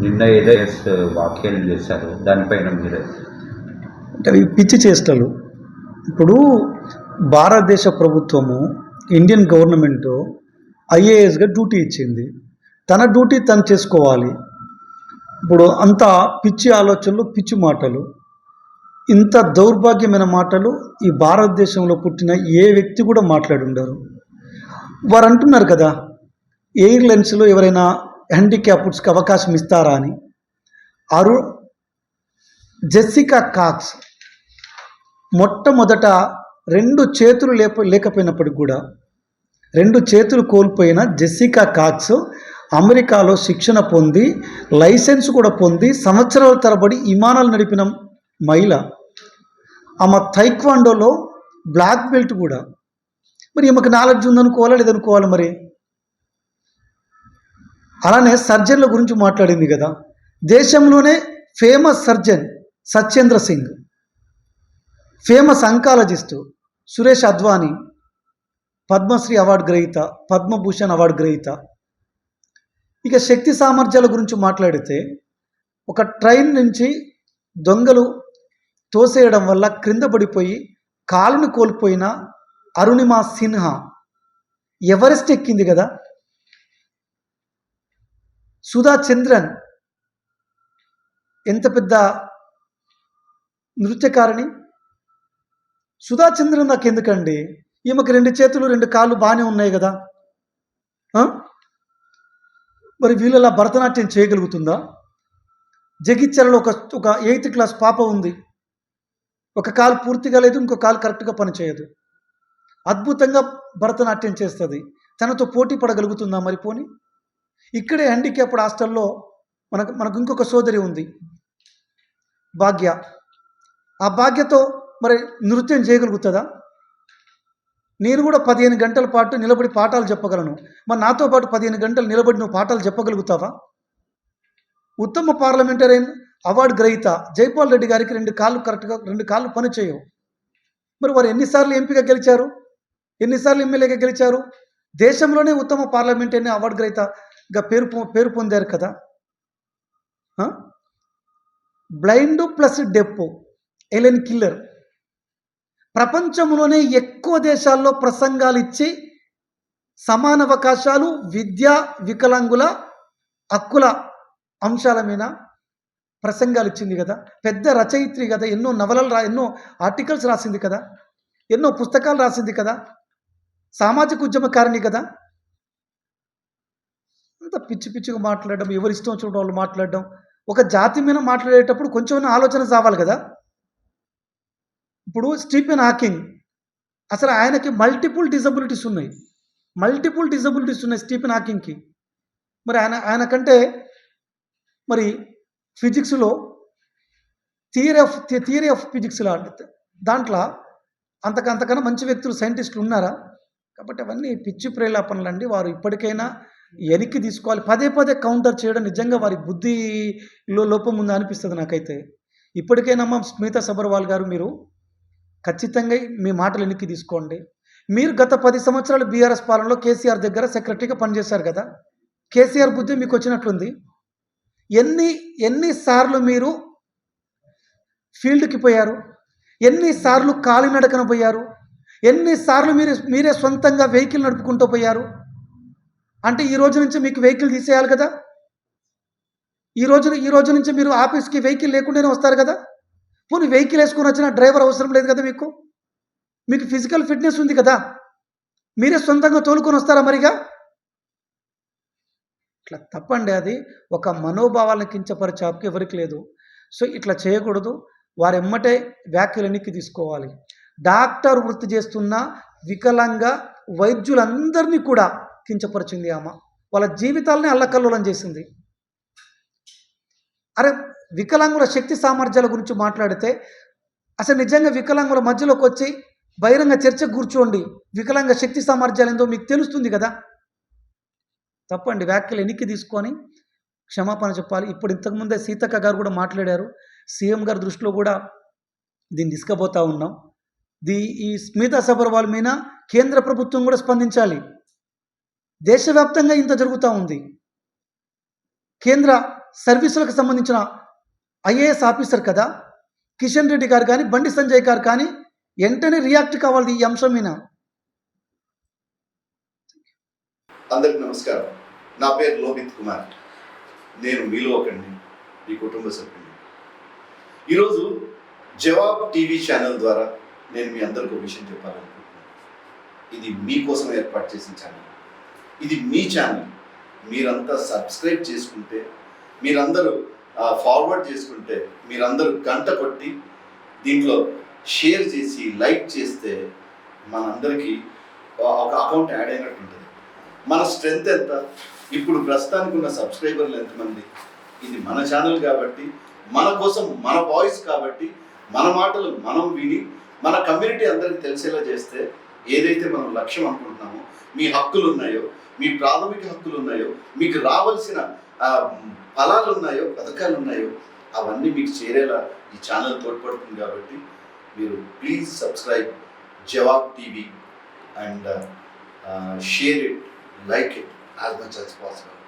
నిన్న ఏదో వ్యాఖ్యలు చేశారు. దానిపైన మీరే. అంటే అవి పిచ్చి చేష్టలు. ఇప్పుడు భారతదేశ ప్రభుత్వము ఇండియన్ గవర్నమెంట్ ఐఏఎస్గా డ్యూటీ ఇచ్చింది. తన డ్యూటీ తను చేసుకోవాలి. ఇప్పుడు అంత పిచ్చి ఆలోచనలు పిచ్చి మాటలు ఇంత దౌర్భాగ్యమైన మాటలు ఈ భారతదేశంలో పుట్టిన ఏ వ్యక్తి కూడా మాట్లాడి ఉండరు వారు అంటున్నారు కదా ఎయిర్లైన్స్లో ఎవరైనా హ్యాండిక్యాప్డ్స్కి అవకాశం ఇస్తారా అని. అరు జెస్సికా కాక్స్ మొట్టమొదట రెండు చేతులు లేప లేకపోయినప్పటికి కూడా రెండు చేతులు కోల్పోయిన జెస్సికా కాక్స్ అమెరికాలో శిక్షణ పొంది లైసెన్స్ కూడా పొంది సంవత్సరాల తరబడి విమానాలు నడిపిన మహిళ. ఆమె తైక్వాండోలో బ్లాక్ బెల్ట్ కూడా. మరి ఈమెకు నాలెడ్జ్ ఉందనుకోవాలా లేదనుకోవాలి మరి? అలానే సర్జన్ల గురించి మాట్లాడింది కదా. దేశంలోనే famous surgeon Satyendra Singh. Famous oncologist Suresh Advani Padma Shri award గ్రహీత పద్మభూషణ్ అవార్డు గ్రహీత. ఇక శక్తి సామర్థ్యాల గురించి మాట్లాడితే ఒక ట్రైన్ నుంచి దొంగలు తోసేయడం వల్ల క్రింద పడిపోయి కాలుని కోల్పోయిన అరుణిమా సిన్హా. ఎవరెస్ట్ ఎక్కింది కదా? సుధా చంద్రన్ ఎంత పెద్ద నృత్యకారిణి? సుధా చంద్రన్ నాకు ఎందుకండి? ఈమెకు రెండు చేతులు రెండు కాళ్ళు బాగానే ఉన్నాయి కదా. మరి వీళ్ళలా భరతనాట్యం చేయగలుగుతుందా? జగిత్యాలలో ఒక ఒక ఎయిత్ క్లాస్ పాప ఉంది. ఒక కాలు పూర్తిగా లేదు ఇంకో కాలు కరెక్ట్గా పనిచేయదు. అద్భుతంగా భరతనాట్యం చేస్తుంది. తనతో పోటీ పడగలుగుతుందా మరి పోనీ? ఇక్కడే హ్యాండిక్యాప్డ్ హాస్టల్లో మనకు మనకు ఇంకొక సోదరి ఉంది. భాగ్య. ఆ భాగ్యతో మరి నృత్యం చేయగలుగుతుందా? నేను కూడా పదిహేను గంటల పాటు నిలబడి పాఠాలు చెప్పగలను. మరి నాతో పాటు పదిహేను గంటలు నిలబడి నువ్వు పాఠాలు చెప్పగలుగుతావా? ఉత్తమ పార్లమెంటరీన్ అవార్డు గ్రహీత జైపాల్ రెడ్డి గారికి రెండు కాళ్ళు కరెక్ట్గా రెండు కాళ్ళు పని చేయవు. మరి వారు ఎన్నిసార్లు ఎంపీగా గెలిచారు? ఎన్నిసార్లు ఎమ్మెల్యేగా గెలిచారు? దేశంలోనే ఉత్తమ పార్లమెంటరీ అవార్డు గ్రహీత గ్రహీతగా పేరు పొ- పేరు పొందారు కదా? Blind plus deaf Helen Keller. ప్రపంచంలోనే ఎక్కువ దేశాల్లో ప్రసంగాలు ఇచ్చి సమాన అవకాశాలు విద్యా వికలాంగుల హక్కుల అంశాల మీద ప్రసంగాలు ఇచ్చింది కదా. పెద్ద రచయిత్రి కదా. ఎన్నో నవలలు రా ఎన్నో ఆర్టికల్స్ రాసింది కదా. ఎన్నో పుస్తకాలు రాసింది కదా. సామాజిక ఉద్యమకారిణి కదా. అంత పిచ్చి పిచ్చిగా మాట్లాడడం ఎవరు ఇష్టం వచ్చిన వాళ్ళు మాట్లాడడం ఒక జాతి మీద మాట్లాడేటప్పుడు కొంచెం ఆలోచన సావాలి కదా? ఇప్పుడు స్టీఫెన్ హాకింగ్ అసలు ఆయనకి మల్టిపుల్ డిజబిలిటీస్ ఉన్నాయి. మల్టిపుల్ డిజబిలిటీస్ ఉన్నాయి స్టీఫెన్ హాకింగ్కి. మరి ఆయన ఆయన కంటే మరి ఫిజిక్స్లో theory of theory of physics దాంట్లో అంతకంతకన్నా మంచి వ్యక్తులు సైంటిస్టులు ఉన్నారా? కాబట్టి అవన్నీ పిచ్చి ప్రేలాపనలండి వారు ఇప్పటికైనా వెనక్కి తీసుకోవాలి. పదే పదే కౌంటర్ చేయడం నిజంగా వారి బుద్ధిలో లోపం ఉందా అనిపిస్తుంది నాకైతే. ఇప్పటికైనా మా స్మిత సబర్వాల్ గారు మీరు ఖచ్చితంగా మీ మాటలు వెనక్కి తీసుకోండి. మీరు గత పది సంవత్సరాలు బీఆర్ఎస్ పాలనలో కేసీఆర్ దగ్గర సెక్రటరీగా పనిచేశారు కదా? కేసీఆర్ బుద్ధి మీకు వచ్చినట్లుంది. ఎన్ని ఎన్నిసార్లు మీరు ఫీల్డ్కి పోయారు? ఎన్నిసార్లు కాలినడకన పోయారు? ఎన్నిసార్లు మీరు మీరే సొంతంగా వెహికల్ నడుపుకుంటూ పోయారు? అంటే ఈ రోజు నుంచి మీకు వెహికల్ తీసేయాలి కదా? ఈ రోజు ఈ రోజు నుంచి మీరు ఆఫీస్కి వెహికల్ లేకుండానే వస్తారు కదా? పోనీ వెహికల్ వేసుకొని వచ్చిన డ్రైవర్ అవసరం లేదు కదా మీకు? మీకు ఫిజికల్ ఫిట్నెస్ ఉంది కదా? మీరే సొంతంగా తోలుకొని వస్తారా మరిగా? ఇట్లా తప్పండి అది. ఒక మనోభావాలను కించపరిచే హక్కు ఎవరికి లేదు. సో ఇట్లా చేయకూడదు. వారు ఎమ్మటే వ్యాఖ్యలు తీసుకోవాలి. డాక్టర్ వృత్తి చేస్తున్న వికలాంగ వైద్యులందరినీ కూడా కించపరిచింది ఆమె. వాళ్ళ జీవితాలని అల్లకల్లోలం చేసింది. అరే వికలాంగుల శక్తి సామర్థ్యాల గురించి మాట్లాడితే అసలు నిజంగా వికలాంగుల మధ్యలోకి వచ్చి బహిరంగ చర్చ కూర్చోండి. వికలాంగ శక్తి సామర్థ్యాలు ఏందో మీకు తెలుస్తుంది కదా? తప్పండి వ్యాఖ్యలు ఎన్నికి తీసుకొని క్షమాపణ చెప్పాలి. ఇప్పుడు ఇంతకుముందే సీతక్క గారు కూడా మాట్లాడారు. సీఎం గారి దృష్టిలో కూడా దీన్ని తీసుకుపోతా ఉన్నాం. దీ ఈ స్మితా సబర్వాల్ మీద కేంద్ర ప్రభుత్వం కూడా స్పందించాలి. దేశవ్యాప్తంగా ఇంత జరుగుతూ ఉంది. కేంద్ర సర్వీసులకు సంబంధించిన ఐఏఎస్ ఆఫీసర్ కదా? కిషన్ రెడ్డి గారు కానీ బండి సంజయ్ గారు కానీ వెంటనే రియాక్ట్ కావాలి ఈ అంశం మీద. అందరికి నమస్కారం. నా పేరు లోహిత్ కుమార్. నేను మీలో ఒకండి మీ కుటుంబ సభ్యుడిని. ఈరోజు జవాబ్ టీవీ ఛానల్ ద్వారా నేను మీ అందరికీ ఒక విషయం చెప్పాలనుకుంటున్నాను. ఇది మీకోసం ఏర్పాటు చేసిన ఛానల్. ఇది మీ ఛానల్ మీరంతా సబ్స్క్రైబ్ చేసుకుంటే మీరందరూ ఫార్వర్డ్ చేసుకుంటే మీరందరూ గంట కొట్టి దీంట్లో షేర్ చేసి లైక్ చేస్తే మనందరికీ ఒక అకౌంట్ యాడ్ అయినట్టు ఉంటుంది. మన స్ట్రెంగ్త్ ఎంత? ఇప్పుడు ప్రస్తుతానికి ఉన్న సబ్స్క్రైబర్లు ఎంతమంది? ఇది మన ఛానల్ కాబట్టి మన కోసం మన వాయిస్ కాబట్టి మన మాటలు మనం విని మన కమ్యూనిటీ అందరికి తెలిసేలా చేస్తే ఏదైతే మనం లక్ష్యం అనుకుంటున్నామో మీ హక్కులు ఉన్నాయో మీ ప్రాథమిక హక్కులు ఉన్నాయో మీకు రావాల్సిన ఫలాలు ఉన్నాయో పథకాలు ఉన్నాయో అవన్నీ మీకు చేరేలా ఈ ఛానల్ తోడ్పడుతుంది కాబట్టి మీరు please subscribe Jawab TV and share it like it as much as possible.